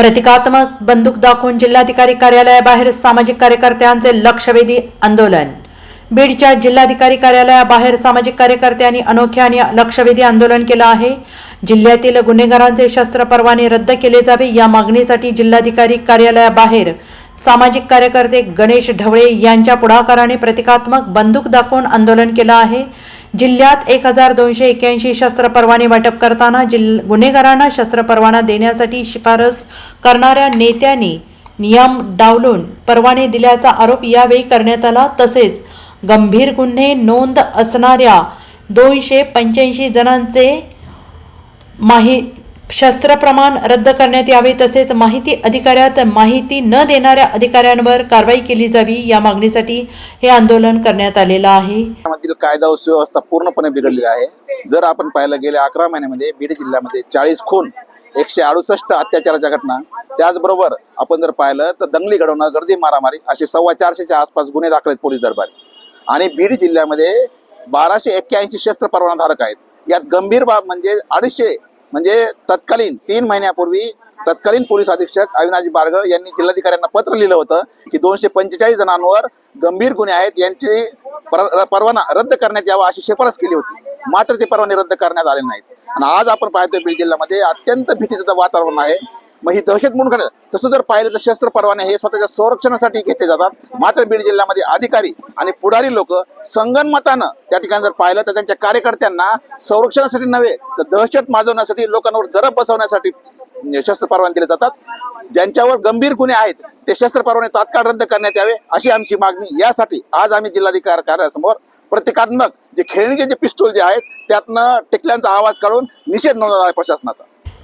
प्रतिकात्मक बंदूक दाखवून जिल्हाधिकारी कार्यालयाबाहेर सामाजिक कार्यकर्त्यांचे लक्षवेधी आंदोलन. बीडच्या जिल्हाधिकारी कार्यालयाबाहेर सामाजिक कार्यकर्त्यांनी अनोख्या आणि लक्षवेधी आंदोलन केलं आहे. जिल्ह्यातील गुन्हेगारांचे शस्त्र परवाने रद्द केले जावे या मागणीसाठी जिल्हाधिकारी कार्यालयाबाहेर सामाजिक कार्यकर्ते गणेश ढवळे यांच्या पुढाकाराने प्रतिकात्मक बंदूक दाखवून आंदोलन केलं आहे. जिल्ह्यात एक हजार दोनशे एक्याऐंशी शस्त्र परवाने वाटप करताना जिल गुन्हेगारांना शस्त्र परवाना देण्यासाठी शिफारस करणाऱ्या नेत्यांनी नियम डावलून परवाने दिल्याचा आरोप यावेळी करण्यात आला. तसेच गंभीर गुन्हे नोंद असणाऱ्या दोनशे पंच्याऐंशी जणांचे माहि शस्त्र प्रमाण रद्द करण्यात यावे तसेच माहिती अधिकाऱ्यात माहिती न देणाऱ्या अधिकाऱ्यांवर कारवाई केली जावी या मागणीसाठी हे आंदोलन करण्यात आलेलं आहे. कायदा सुव्यवस्था पूर्णपणे बिघडलेली आहे. जर आपण पाहिलं गेल्या अकरा महिन्यामध्ये बीड जिल्ह्यामध्ये चाळीस खून एकशे अडुसष्ट अत्याचाराच्या घटना त्याचबरोबर आपण जर पाहिलं तर दंगली घडवणं गर्दी मारामारी असे सव्वा चारशेच्या आसपास गुन्हे दाखल आहेत पोलीस दरबारी. आणि बीड जिल्ह्यामध्ये बाराशे एक्क्याऐंशी शस्त्र परवानाधारक आहेत. यात गंभीर बाब म्हणजे अडीचशे म्हणजे तत्कालीन तीन महिन्यापूर्वी तत्कालीन पोलीस अधीक्षक अविनाश बारगळ यांनी जिल्हाधिकाऱ्यांना पत्र लिहिलं होतं की दोनशे पंचेचाळीस जणांवर गंभीर गुन्हे आहेत यांची पर- परवाना रद्द करण्यात यावा अशी शिफारस केली होती. मात्र ते परवाने रद्द करण्यात आले नाहीत. आणि आज आपण पाहतोय बीड जिल्ह्यामध्ये अत्यंत भीतीचं वातावरण आहे. मग ही दहशत म्हणून करत तसं जर पाहिलं तर शस्त्र परवाने हे स्वतःच्या संरक्षणासाठी घेतले जातात. मात्र बीड जिल्ह्यामध्ये अधिकारी आणि पुढारी लोक संगनमतानं त्या ठिकाणी जर पाहिलं तर त्यांच्या कार्यकर्त्यांना संरक्षणासाठी नव्हे तर दहशत माजवण्यासाठी लोकांवर जरब बसवण्यासाठी शस्त्र परवाने दिले जातात. ज्यांच्यावर गंभीर गुन्हे आहेत ते शस्त्र परवाने तात्काळ रद्द करण्यात यावे अशी आमची मागणी. यासाठी आज आम्ही जिल्हाधिकारी कार्यालयासमोर प्रतिकात्मक जे खेळणीचे जे पिस्तूल जे आहेत त्यातनं टिकल्यांचा आवाज काढून निषेध नोंदवला आहे प्रशासनाचा.